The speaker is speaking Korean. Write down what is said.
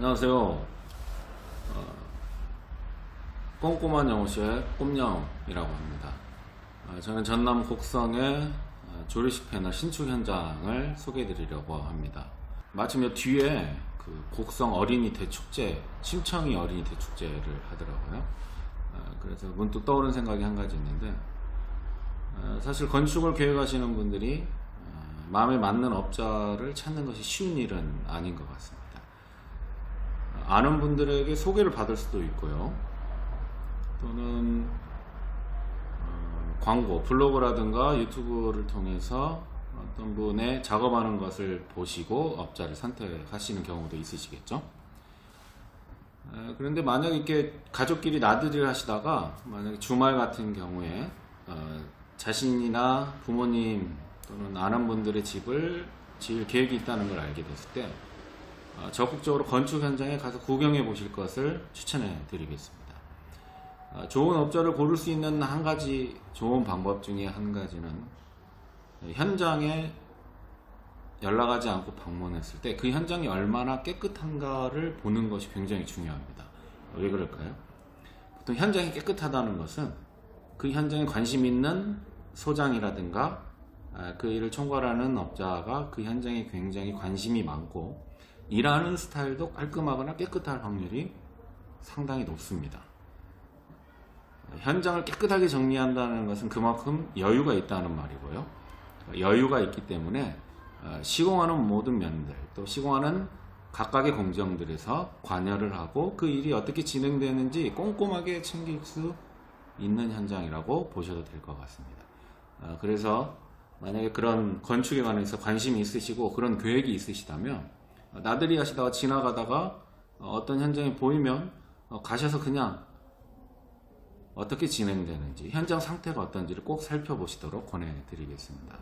안녕하세요. 어, 꼼꼼한 영어쇼의 꼼영이라고 합니다. 어, 저는 전남 곡성의 어, 조리식 패널 신축 현장을 소개해드리려고 합니다. 마침 여 뒤에 그 곡성 어린이 대축제, 심청이 어린이 대축제를 하더라고요. 어, 그래서 문득 떠오른 생각이 한 가지 있는데, 어, 사실 건축을 계획하시는 분들이 어, 마음에 맞는 업자를 찾는 것이 쉬운 일은 아닌 것 같습니다. 아는 분들에게 소개를 받을 수도 있고요. 또는 어, 광고, 블로그라든가 유튜브를 통해서 어떤 분의 작업하는 것을 보시고 업자를 선택하시는 경우도 있으시겠죠. 에, 그런데 만약 이렇게 가족끼리 나들이를 하시다가 만약 주말 같은 경우에 어, 자신이나 부모님 또는 아는 분들의 집을 지을 계획이 있다는 걸 알게 됐을 때 어, 적극적으로 건축 현장에 가서 구경해 보실 것을 추천해 드리겠습니다. 어, 좋은 업자를 고를 수 있는 한 가지 좋은 방법 중에 한 가지는 현장에 연락하지 않고 방문했을 때 그 현장이 얼마나 깨끗한가를 보는 것이 굉장히 중요합니다. 왜 그럴까요? 보통 현장이 깨끗하다는 것은 그 현장에 관심 있는 소장이라든가 아, 그 일을 총괄하는 업자가 그 현장에 굉장히 관심이 많고 일하는 스타일도 깔끔하거나 깨끗할 확률이 상당히 높습니다. 현장을 깨끗하게 정리한다는 것은 그만큼 여유가 있다는 말이고요. 여유가 있기 때문에 어, 시공하는 모든 면들 또 시공하는 각각의 공정들에서 관여를 하고 그 일이 어떻게 진행되는지 꼼꼼하게 챙길 수 있는 현장이라고 보셔도 될 것 같습니다. 어, 그래서 만약에 그런 건축에 관해서 관심이 있으시고 그런 계획이 있으시다면 어, 나들이 하시다가 지나가다가 어, 어떤 현장이 보이면 어, 가셔서 그냥 어떻게 진행되는지 현장 상태가 어떤지를 꼭 살펴보시도록 권해드리겠습니다.